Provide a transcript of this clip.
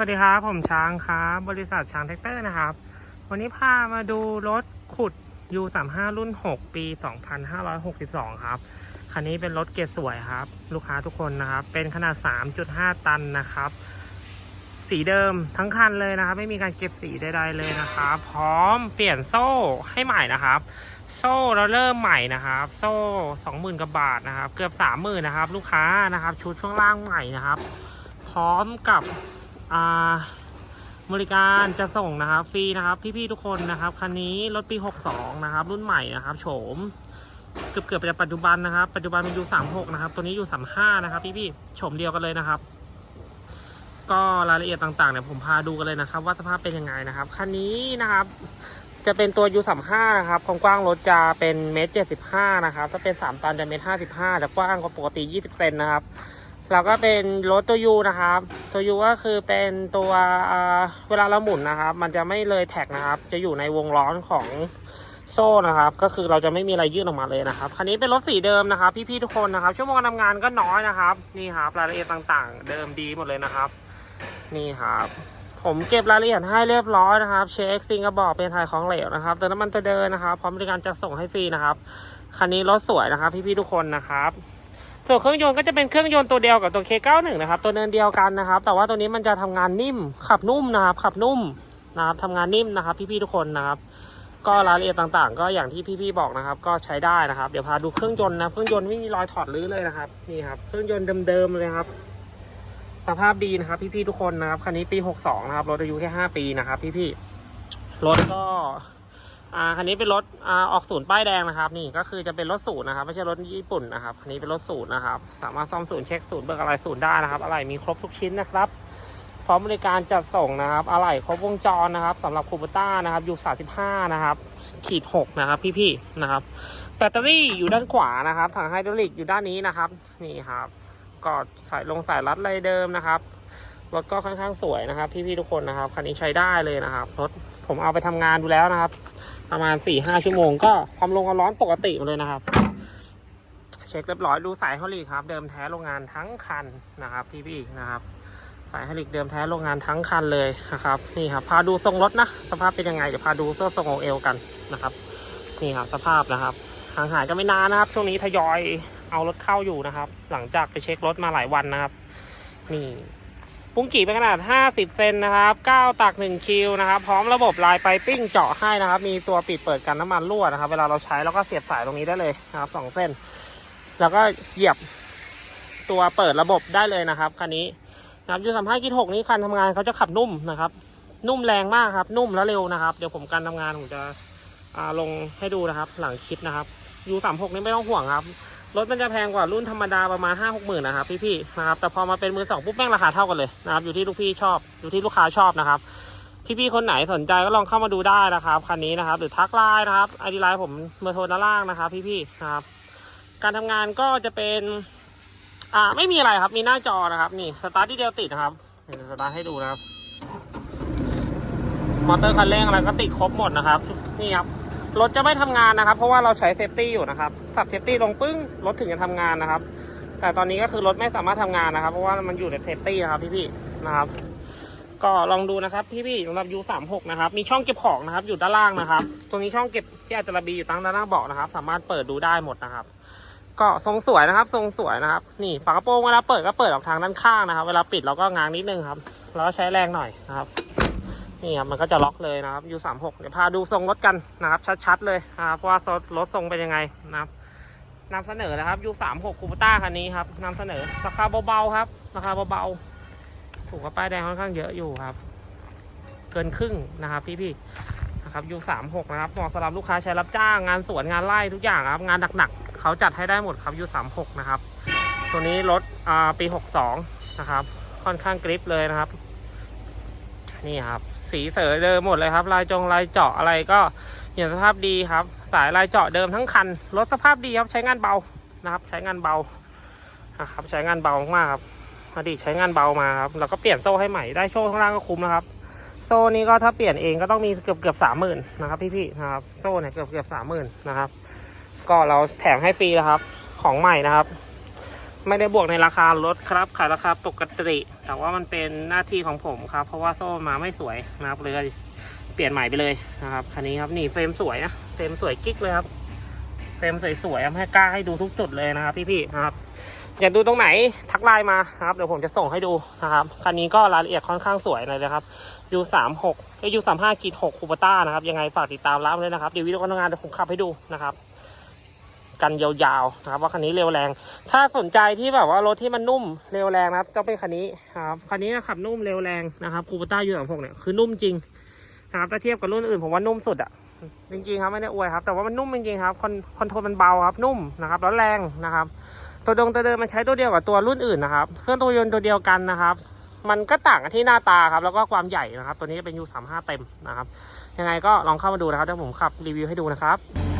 วัสดีครับ ผมช้างครับบริษัทช้างแท็กเตอร์นะครับ วันนี้พามาดูรถขุด U35 รุ่น 6 ปี 2562 ครับ คันนี้เป็นรถเกรดสวยครับ ลูกค้าทุกคนนะครับ เป็นขนาด 3.5 ตันนะครับ สีเดิมทั้งคันเลยนะครับ ไม่มีการเก็บสีใดๆเลยนะครับ พร้อมเปลี่ยนโซ่ให้ใหม่นะครับ โซ่เราเริ่มใหม่นะครับ โซ่ 20,000กว่าบาทนะครับ เกือบ 30,000นะครับ ลูกค้านะครับ ชุดช่วงล่างใหม่นะครับ พร้อมกับ อ่าบริการจะส่งนะครับฟรีนะครับพี่ๆทุกคนนะครับคันนี้รถปี 62 นะครับ รุ่นใหม่นะครับโฉมเกือบเกือบจะปัจจุบันนะครับ ปัจจุบันเป็นยู36 นะครับ ตัวนี้ยู35 นะครับ พี่ๆโฉมเดียวกันเลยนะครับ ก็รายละเอียดต่างๆเนี่ยผมพาดูกันเลยนะครับ ว่าสภาพเป็นยังไงนะครับคันนี้นะครับ จะเป็นตัว U35 นะครับความกว้างรถจะเป็นเมตร75 นะครับถ้าเป็น 3 ตันจะเมตร55จะกว้างกว่าปกติ 20 เซนนะครับ แล้วก็เป็นรถตัวยูนะครับตัวยูก็คือเป็นตัวเวลาเราหมุนนะครับ มันจะไม่เลยแท็กนะครับ จะอยู่ในวงล้อของโซ่นะครับ ก็คือเราจะไม่มีอะไรยื่นออกมาเลยนะครับคันนี้เป็นรถสีเดิมนะครับ พี่ๆทุกคนนะครับ ชั่วโมงการทำงานก็น้อยนะครับ นี่ครับรายละเอียดต่างๆ เดิมดีหมดเลยนะครับ นี่ครับผมเก็บรายละเอียดให้เรียบร้อยนะครับเช็คซิงกระบอกเป็นถ่ายของเหลวนะครับเติมน้ำมันตัวเดินนะครับพร้อมบริการจะส่งให้ฟรีนะครับคันนี้รถสวยนะครับ พี่ๆทุกคนนะครับ ส่วนเครื่องยนต์ก็จะเป็นเครื่องยนต์ตัวเดียวกับตัว K91 นะครับ ตัวเนินเดียวกันนะครับ แต่ว่าตัวนี้มันจะทำงานนิ่ม ขับนุ่มนะครับ ขับนุ่มนะครับทำงานนิ่มนะครับ พี่ๆทุกคนนะครับ ก็รายละเอียดต่างๆ ก็อย่างที่พี่ๆบอกนะครับ ก็ใช้ได้นะครับ เดี๋ยวพาดูเครื่องยนต์นะ เครื่องยนต์ไม่มีรอยถอดรื้อเลยนะครับ นี่ครับ เครื่องยนต์เดิมๆเลยครับ สภาพดีนะครับ พี่ๆทุกคนนะครับ คันนี้ปี 62 นะครับ รถอายุแค่ 5 ปีนะครับ พี่ๆ รถก็ อ่าคันนี้เป็นรถอ่าออกศูนย์ป้ายแดงนะครับ นี่ก็คือจะเป็นรถศูนย์นะครับ ไม่ใช่รถญี่ปุ่นนะครับคันนี้เป็นรถศูนย์นะครับสามารถซ่อมศูนย์เช็คศูนย์เบิกอะไรศูนย์ได้นะครับ อะไรมีครบทุกชิ้นนะครับพร้อมบริการจัดส่งนะครับ อะไรครบวงจรนะครับสำหรับคูปต้านะครับยู35นะครับขีด6นะครับ พี่ๆนะครับ แบตเตอรี่อยู่ด้านขวานะครับถังไฮดรอลิกอยู่ด้านนี้นะครับ นี่ครับ ก็สายลงสายรัดเลยเดิมนะครับ รถก็ค่อนข้างสวยนะครับ พี่ๆทุกคนนะครับคันนี้ใช้ได้เลยนะครับรถผมเอาไปทำงานดูแล้วนะครับ ประมาณ4ี่ห้าชั่วโมงก็ความลงความร้อนปกติเลยนะครับ เช็คเรียบร้อยดูสายฮอลิกครับ เดิมแท้โรงงานทั้งคันนะครับ พี่ๆนะครับ สายฮอลิกเดิมแท้โรงงานทั้งคันเลยนะครับนี่ครับพาดูทรงรถนะสภาพเป็นยังไงเดี๋ยวพาดูเสื้อทรงของเอลกันนะครับนี่ครับสภาพนะครับห่างหายกันไม่นานนะครับ ช่วงนี้ทยอยเอารถเข้าอยู่นะครับ หลังจากไปเช็ครถมาหลายวันนะครับ นี่ ปุ้งกี่เป็นขนาด 50 เซนนะครับ 9 ตัก 1 คิวนะครับ พร้อมระบบลายไปปิ้งเจาะให้นะครับ มีตัวปิดเปิดกันน้ำมันรั่วนะครับ เวลาเราใช้แล้วก็เสียบสายตรงนี้ได้เลยนะครับสองเส้น แล้วก็เหยียบตัวเปิดระบบได้เลยนะครับคันนี้นะครับยูสามห้ากิโหกนี้คันทำงานเขาจะขับนุ่มนะครับ นุ่มแรงมากครับ นุ่มและเร็วนะครับ เดี๋ยวผมการทำงานผมจะลงให้ดูนะครับ หลังคลิปนะครับยูสามหกนี้ไม่ต้องห่วงครับ รถมันจะแพงกว่ารุ่นธรรมดาประมาณห้าหกหมื่นนะครับพี่ๆนะครับแต่พอมาเป็นมือสองปุ๊บแม่งราคาเท่ากันเลยนะครับอยู่ที่ลูกพี่ชอบอยู่ที่ลูกค้าชอบนะครับพี่ๆคนไหนสนใจก็ลองเข้ามาดูได้นะครับคันนี้นะครับ หรือทักไลน์นะครับไอดีไลน์ผมเบอร์โทรด้านล่างนะครับ พี่ๆนะครับ การทำงานก็จะเป็นอ่าไม่มีอะไรครับมีหน้าจอนะครับ นี่สตาร์ทที่เดียวติดนะครับเดี๋ยวสตาร์ทให้ดูนะครับมอเตอร์คันเร่งอะไรก็ติดครบหมดนะครับ นี่ครับ รถจะไม่ทำงานนะครับ เพราะว่าเราใช้เซฟตี้อยู่นะครับ สับเซฟตี้ลงปึ้งรถถึงจะทำงานนะครับ แต่ตอนนี้ก็คือรถไม่สามารถทำงานนะครับ เพราะว่ามันอยู่ในเซฟตี้นะครับพี่ๆนะครับ ก็ลองดูนะครับพี่ๆสำหรับ U36 นะครับ มีช่องเก็บของนะครับ อยู่ด้านล่างนะครับ ตรงนี้ช่องเก็บที่อาจจะระบีอยู่ตั้งด้านหน้าเบาะนะครับ สามารถเปิดดูได้หมดนะครับ ก็ทรงสวยนะครับ ทรงสวยนะครับ นี่ฝากระโปรงเวลาเปิดก็เปิดออกทางด้านข้างนะครับ เวลาปิดเราก็ง้างนิดนึงครับ แล้วใช้แรงหน่อยนะครับ นี่ครับมันก็จะล็อกเลยนะครับ U36 เดี๋ยวพาดูทรงรถกันนะครับ ชัดๆเลยนะครับว่ารถทรงเป็นยังไงนะครับนำเสนอนะครับ U36 คูปต้าคันนี้ครับนำเสนอราคาเบาๆครับ ราคาเบาๆถูกกับป้ายแดงค่อนข้างเยอะอยู่ครับ เกินครึ่งนะครับ พี่ๆนะครับ U36 นะครับเหมาะสำหรับลูกค้าใช้รับจ้างงานสวนงานไร่ทุกอย่างครับ งานหนักๆเขาจัดให้ได้หมดครับ U36 นะครับ ตัวนี้รถปี 62 นะครับ ค่อนข้างกริปเลยนะครับ นี่ครับ สีเสือเดิมหมดเลยครับ ลายจงลายเจาะอะไรก็อย่างสภาพดีครับ สายลายเจาะเดิมทั้งคันรถสภาพดีครับใช้งานเบานะครับ ใช้งานเบานะครับใช้งานเบามากครับอดีตใช้งานเบามาครับแล้วก็เปลี่ยนโซ่ให้ใหม่ได้โชว์ข้างล่างก็คุ้มนะครับ โซ่นี้ก็ถ้าเปลี่ยนเองก็ต้องมีเกือบเกือบสามหมื่นนะครับพี่ๆนะครับโซ่เนี่ยเกือบเกือบสามหมื่นนะครับ ก็เราแถมให้ฟรีนะครับ ของใหม่นะครับ ไม่ได้บวกในราคารถครับขายราคาปกติ แต่ว่ามันเป็นหน้าที่ของผมครับ เพราะว่าโซ่มาไม่สวยนะครับเลยเปลี่ยนใหม่ไปเลยนะครับคันนี้ครับนี่เฟรมสวยนะเฟรมสวยกิ๊กเลยครับเฟรมสวยๆให้กล้าให้ดูทุกจุดเลยนะครับ พี่ๆนะครับอยากดูตรงไหนทักไลน์มาครับเดี๋ยวผมจะส่งให้ดูนะครับคันนี้ก็รายละเอียดค่อนข้างสวยเลยนะครับ U สามหกยูสามห้ากีดหกคูปต้านะครับยังไงฝากติดตามร้านเลยนะครับเดี๋ยววิดีโอการทำงานเดี๋ยวผมขับให้ดูนะครับ กันยาวๆนะครับว่าคันนี้เร็วแรง ถ้าสนใจที่แบบว่ารถที่มันนุ่มเร็วแรงนะครับต้องเป็นคันนี้ครับคันนี้ขับนุ่มเร็วแรงนะครับคูปต้ายูสามหกเนี่ยคือนุ่มจริงนะครับถ้าเทียบกับรุ่นอื่นผมว่านุ่มสุดอะจริงๆครับไม่ได้อวยครับแต่ว่ามันนุ่มจริงๆครับคอนคอนโทรลมันเบาครับนุ่มนะครับแล้วแรงนะครับ ตัวดงตัวเดิมมันใช้ตัวเดียวกับตัวรุ่นอื่นนะครับเครื่องตัวยนต์ตัวเดียวกันนะครับ มันก็ต่างกันที่หน้าตาครับแล้วก็ความใหญ่นะครับ ตัวนี้เป็น U35 เต็มนะครับยังไงก็ลองเข้ามาดูนะครับเดี๋ยวผมขับรีวิวให้ดูนะครับ